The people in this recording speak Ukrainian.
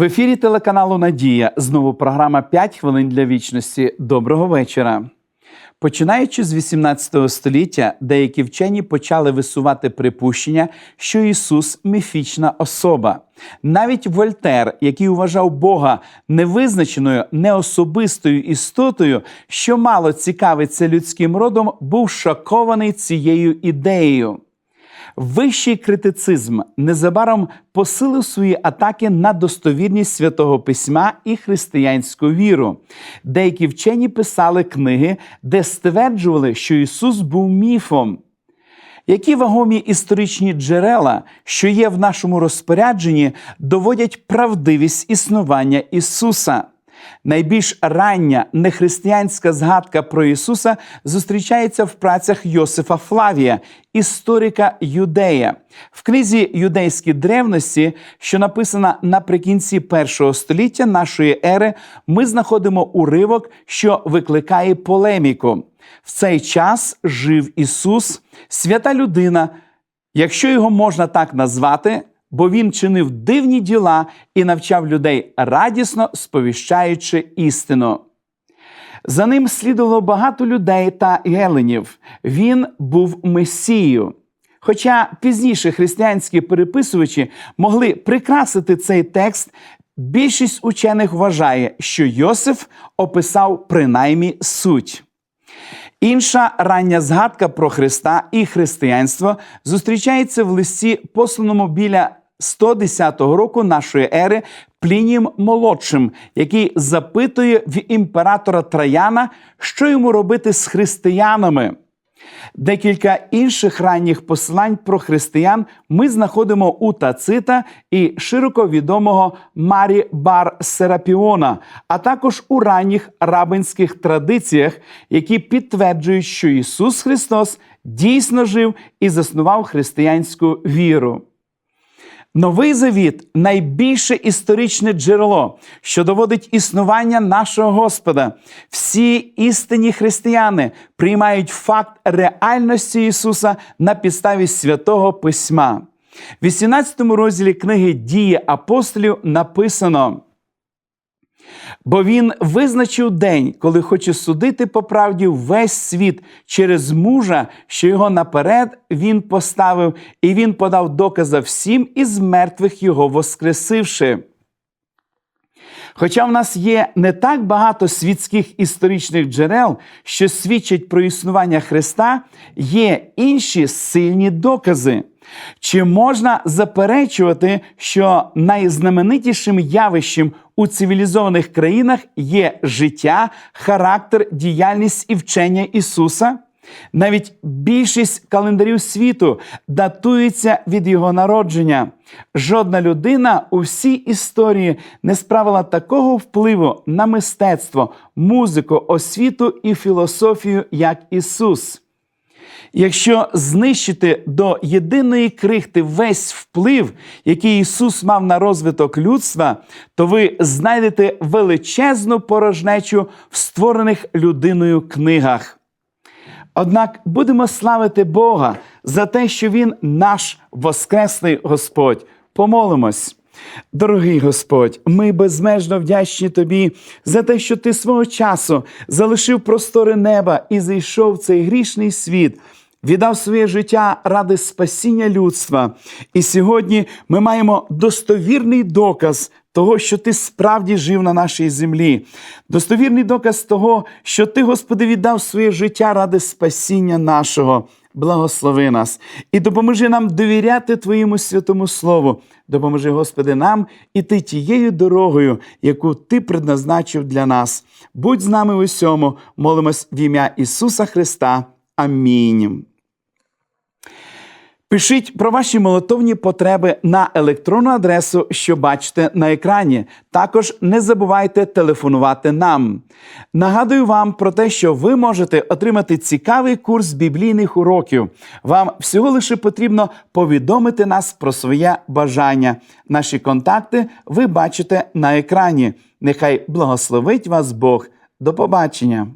В ефірі телеканалу Надія знову програма «5 хвилин для вічності. Доброго вечора. Починаючи з 18 століття, деякі вчені почали висувати припущення, що Ісус міфічна особа. Навіть Вольтер, який вважав Бога невизначеною, неособистою істотою, що мало цікавиться людським родом, був шокований цією ідеєю. Вищий критицизм незабаром посилив свої атаки на достовірність святого письма і християнську віру. Деякі вчені писали книги, де стверджували, що Ісус був міфом. Які вагомі історичні джерела, що є в нашому розпорядженні, доводять правдивість існування Ісуса? Найбільш рання нехристиянська згадка про Ісуса зустрічається в працях Йосифа Флавія, історика Юдея. В книзі Юдейські древності, що написана наприкінці першого століття нашої ери, ми знаходимо уривок, що викликає полеміку. В цей час жив Ісус, свята людина, якщо його можна так назвати, бо він чинив дивні діла і навчав людей радісно сповіщаючи істину. За ним слідувало багато людей та геленів. Він був месією. Хоча пізніше християнські переписувачі могли прикрасити цей текст, більшість учених вважає, що Йосиф описав принаймні суть. Інша рання згадка про Христа і християнство зустрічається в листі, посланому біля 110 року нашої ери Плінієм Молодшим, який запитує в імператора Траяна, що йому робити з християнами. Декілька інших ранніх послань про християн ми знаходимо у Тацита і широко відомого Марі Бар Серапіона, а також у ранніх рабинських традиціях, які підтверджують, що Ісус Христос дійсно жив і заснував християнську віру. Новий завіт найбільше історичне джерело, що доводить існування нашого Господа. Всі істинні християни приймають факт реальності Ісуса на підставі святого Письма. В 18 розділі книги Дії апостолів написано. Бо він визначив день, коли хоче судити по правді весь світ через мужа, що його наперед він поставив, і він подав доказа всім із мертвих його воскресивши. Хоча в нас є не так багато світських історичних джерел, що свідчать про існування Христа, є інші сильні докази. Чи можна заперечувати, що найзнаменитішим явищем у цивілізованих країнах є життя, характер, діяльність і вчення Ісуса? Навіть більшість календарів світу датується від його народження. Жодна людина у всій історії не справила такого впливу на мистецтво, музику, освіту і філософію, як Ісус. Якщо знищити до єдиної крихти весь вплив, який Ісус мав на розвиток людства, то ви знайдете величезну порожнечу в створених людиною книгах. Однак будемо славити Бога за те, що Він наш Воскресний Господь. Помолимось. Дорогий Господь, ми безмежно вдячні Тобі за те, що Ти свого часу залишив простори неба і зайшов в цей грішний світ. Віддав своє життя ради спасіння людства. І сьогодні ми маємо достовірний доказ того, що ти справді жив на нашій землі. Достовірний доказ того, що ти, Господи, віддав своє життя ради спасіння нашого. Благослови нас і допоможи нам довіряти Твоєму святому Слову. Допоможи, Господи, нам іти тією дорогою, яку Ти предназначив для нас. Будь з нами у всьому, молимось в ім'я Ісуса Христа. Амінь. Пишіть про ваші молитовні потреби на електронну адресу, що бачите на екрані. Також не забувайте телефонувати нам. Нагадую вам про те, що ви можете отримати цікавий курс біблійних уроків. Вам всього лише потрібно повідомити нас про своє бажання. Наші контакти ви бачите на екрані. Нехай благословить вас Бог. До побачення!